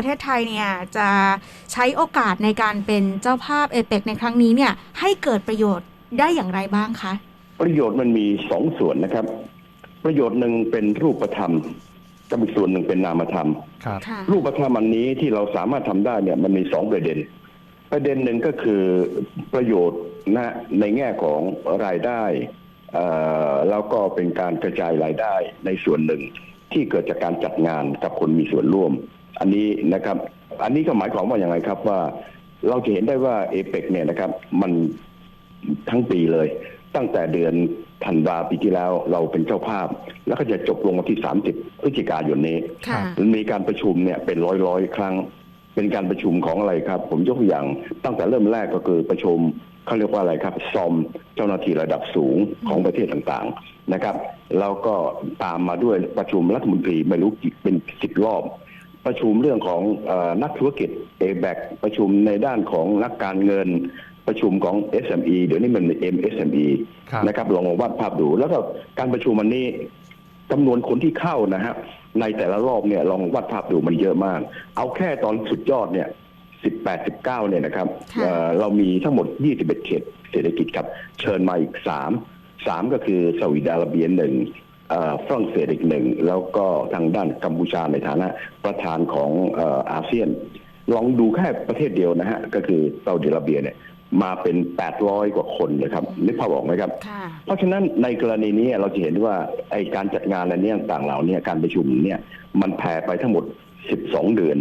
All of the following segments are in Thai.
ประเทศไทยเนี่ยจะใช้โอกาสในการเป็นเจ้าภาพเอเปกในครั้งนี้เนี่ยให้เกิดประโยชน์ได้อย่างไรบ้างคะ ประโยชน์มันมีสองส่วนนะครับ ประโยชน์หนึ่งเป็นรูปธรรมกับอีกส่วนหนึ่งเป็นนามธรรมครับค่ะรูปธรรมอันนี้ที่เราสามารถทำได้เนี่ยมันมีสองประเด็น ประเด็นหนึ่งก็คือประโยชน์นะในแง่ของรายได้เอ่อแล้วก็เป็นการกระจายรายได้ในส่วนหนึ่งที่เกิดจากการจัดงานกับคนมีส่วนร่วม อันนี้นะครับ อันนี้ก็หมายความว่าอย่างไรครับว่าเราจะเห็นได้ว่าเอเปกเนี่ยนะครับ มันทั้งปีเลย ตั้งแต่เดือนธันวาปีที่แล้วเราเป็นเจ้าภาพ แล้วก็จะจบลงวันที่ 30 พฤศจิกายนนี้ค่ะมีการประชุมเนี่ยเป็นร้อยร้อยๆครั้ง เป็นการประชุมของอะไรครับ ผมยกตัวอย่างตั้งแต่เริ่มแรกก็คือประชุมเขาเรียกว่าอะไรครับ ซอมเจ้าหน้าที่ระดับสูงของประเทศต่างๆนะครับ แล้วก็ตามมาด้วยประชุมรัฐมนตรีไม่รู้กี่เป็นสิบรอบ ประชุมเรื่องของเออนักธุรกิจ a b a c ประชุมในด้านของนักการเงินประชุมของ SME เดี๋ยวนี้มันเป็น MSME ครับนะครับลองวาดภาพดู แล้วก็การประชุมวันนี้จำนวนคนที่เข้านะฮะในแต่ละรอบเนี่ยลองวัดภาพดูมันเยอะมาก เอาแค่ตอนสุดยอดเนี่ย18 19เนี่ยนะครับค่ะเอ่อเรามีทั้งหมด21เขตเศรษฐกิจครับ เชิญมาอีก3 3ก็คือสวีอาระเบียหนึ่งเอ่อ ฝรั่งเศสอีกหนึ่ง แล้วก็ทางด้านกัมพูชาในฐานะประธานของเอ่ออาเซียน ลองดูแค่ประเทศเดียวนะฮะ ก็คือซาอุดิอาระเบียเนี่ยมาเป็น 800 กว่าคนนะครับนึกภาพออกไหมครับค่ะเพราะฉะนั้นในกรณีนี้เราจะเห็นว่าไอการจัดงานอะไรเนี้ต่างๆเหล่านี้การประชุมเนี่ยมันแผ่ไปทั้งหมด 12 เดือน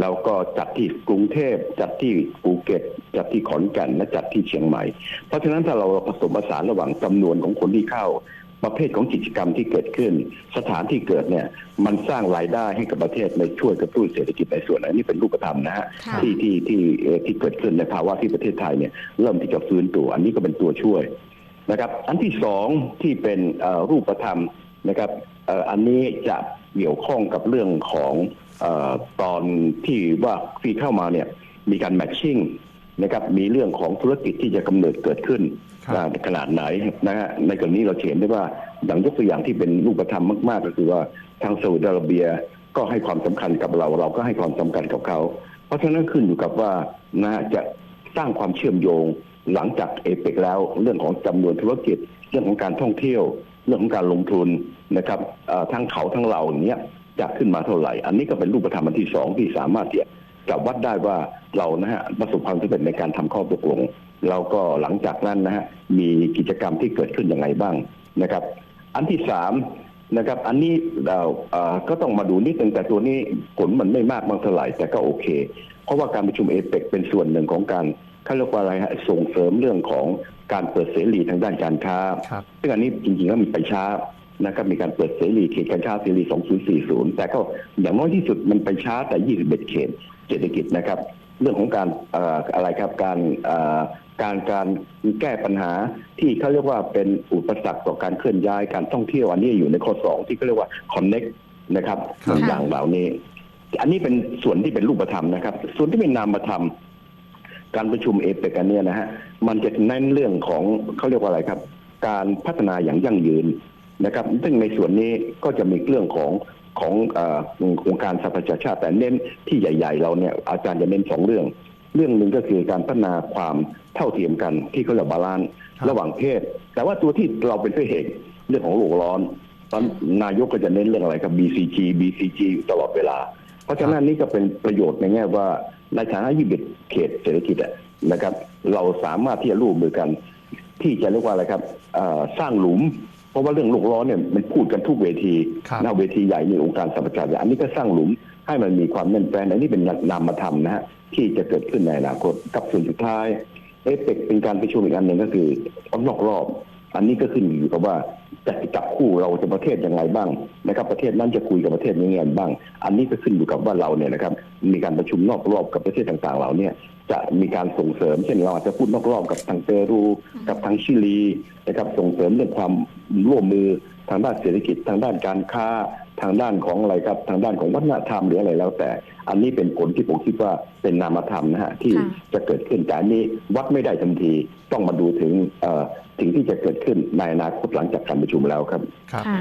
แล้วก็จัดที่กรุงเทพจัดที่ภูเก็ต จัดที่ขอนแก่นและจัดที่เชียงใหม่ เพราะฉะนั้นถ้าเราผสมผสานระหว่างจำนวนของคนที่เข้า ประเภทของกิจกรรมที่เกิดขึ้น สถานที่เกิดเนี่ยมันสร้างรายได้ให้กับประเทศในช่วยกระตุ้นเศรษฐกิจในส่วนนั้นนี่เป็นรูปธรรมนะฮะค่ะที่ที่ที่เอ่อที่เกิดขึ้นในภาวะที่ประเทศไทยเนี่ยเริ่มที่จะฟื้นตัว อันนี้ก็เป็นตัวช่วยนะครับ อันที่สองที่เป็นเอ่อรูปธรรมนะครับเอ่ออันนี้จะเกี่ยวข้องกับเรื่องของเออตอนที่ว่าฟีเข้ามาเนี่ยมีการแมทชิ่ง นะครับมีเรื่องของธุรกิจที่จะกำเนิดเกิดขึ้นครับอ่าขนาดไหนนะฮะในกรณีเราเห็นได้ว่าอย่างยกตัวอย่างที่เป็นรูปธรรมมาก ๆ ก็คือว่าทางซาอุดิอาระเบียก็ให้ความสำคัญกับเรา เราก็ให้ความสำคัญกับเขา เพราะฉะนั้นขึ้นอยู่กับว่านะฮะจะสร้างความเชื่อมโยงหลังจากเอเปกแล้วเรื่องของจำนวนธุรกิจ เรื่องของการท่องเที่ยว เรื่องของการลงทุนนะครับเอ่อทั้งเขาทั้งเราอย่างเนี้ยจะขึ้นมาเท่าไหร่ อันนี้ก็เป็นรูปธรรมอันที่สองที่สามารถที่จะ วัดได้ว่าเรานะฮะประสบความสำเร็จในการทำข้อตกลงแล้วก็หลังจากนั้นนะฮะมีกิจกรรมที่เกิดขึ้นอย่างไรบ้างนะครับ อันที่สามนะครับ อันนี้เราเอ่อก็ต้องมาดูนิดนึงแต่ตัวนี้ผลมันไม่มากมากเท่าไหร่แต่ก็โอเค เพราะว่าการประชุมเอเปกเป็นส่วนหนึ่งของการเขาเรียกว่าอะไรฮะส่งเสริมเรื่องของการเปิดเสรีทางด้านการค้าครับซึ่งอันนี้จริงๆแล้วมีไปช้า นะครับมีการเปิดเสรีเขตการค้าเสรี 2040 แต่ก็อย่างน้อยที่สุดมันไปช้าแต่ 21 เขตเศรษฐกิจนะครับ เรื่องของการเอ่ออะไรครับการเอ่อการการแก้ปัญหาที่เขาเรียกว่าเป็นอุปสรรคต่อการเคลื่อนย้ายการท่องเที่ยวอันนี้อยู่ในข้อ 2 ที่เขาเรียกว่า connect นะครับครับอย่างเหล่านี้ อันนี้เป็นส่วนที่เป็นรูปธรรมนะครับ ส่วนที่เป็นนามธรรม การประชุมเอเปกอันเนี้ยนะฮะมันจะเน้นเรื่องของเขาเรียกว่าอะไรครับ การพัฒนาอย่างยั่งยืน นะครับ ซึ่งในส่วนนี้ก็จะมีเรื่องของของเอ่อโครงการสหประชาชาติแต่เน้นที่ใหญ่ ๆ เราเนี่ยอาจารย์จะเน้นสองเรื่อง เรื่องหนึ่งก็คือการพัฒนาความเท่าเทียมกันที่เขาเรียกบาลานซ์ครับระหว่างเพศ แต่ว่าตัวที่เราเป็นพระเอกเรื่องของโลกร้อนตอนนายกก็จะเน้นเรื่องอะไรครับ BCG BCG อยู่ตลอดเวลา เพราะฉะนั้นนี่ก็เป็นประโยชน์ในแง่ว่าในฐานะยี่สิบเขตเศรษฐกิจอะนะครับ เราสามารถที่จะร่วมมือกัน ที่จะเรียกว่าอะไรครับเอ่อสร้างหลุม เพราะว่าเรื่องโลกร้อนเนี่ยมันพูดกันทุกเวทีครับหน้าเวทีใหญ่ในองค์การสหประชาชาติอันนี้ก็สร้างหลุมให้มันมีความแน่นแฟ้นอันนี้เป็นนามธรรมนะฮะที่จะเกิดขึ้นในอนาคตกับส่วนสุดท้ายเอเปกเป็นการประชุมอีกอันหนึ่งก็คืออนอกรอบ อันนี้ก็ขึ้นอยู่กับว่าจะจับคู่เราจะประเทศยังไงบ้างนะครับ ประเทศนั้นจะคุยกับประเทศนี้ยังไงบ้าง อันนี้ก็ขึ้นอยู่กับว่าเราเนี่ยนะครับมีการประชุมนอกรอบกับประเทศต่างๆเหล่าเนี้ จะมีการส่งเสริม เช่นเราอาจจะพูดนอกรอบกับทางเปรู กับทางชิลีนะครับส่งเสริมเรื่องความร่วมมือทางด้านเศรษฐกิจทางด้านการค้าทางด้านของอะไรครับ ทางด้านของวัฒนธรรมหรืออะไรแล้วแต่ อันนี้เป็นผลที่ผมคิดว่าเป็นนามธรรมนะฮะที่ค่ะจะเกิดขึ้นแต่อันนี้วัดไม่ได้ทันทีต้องมาดูถึงเอ่อสิ่งที่จะเกิดขึ้นในอนาคตหลังจากการประชุมแล้วครับครับค่ะ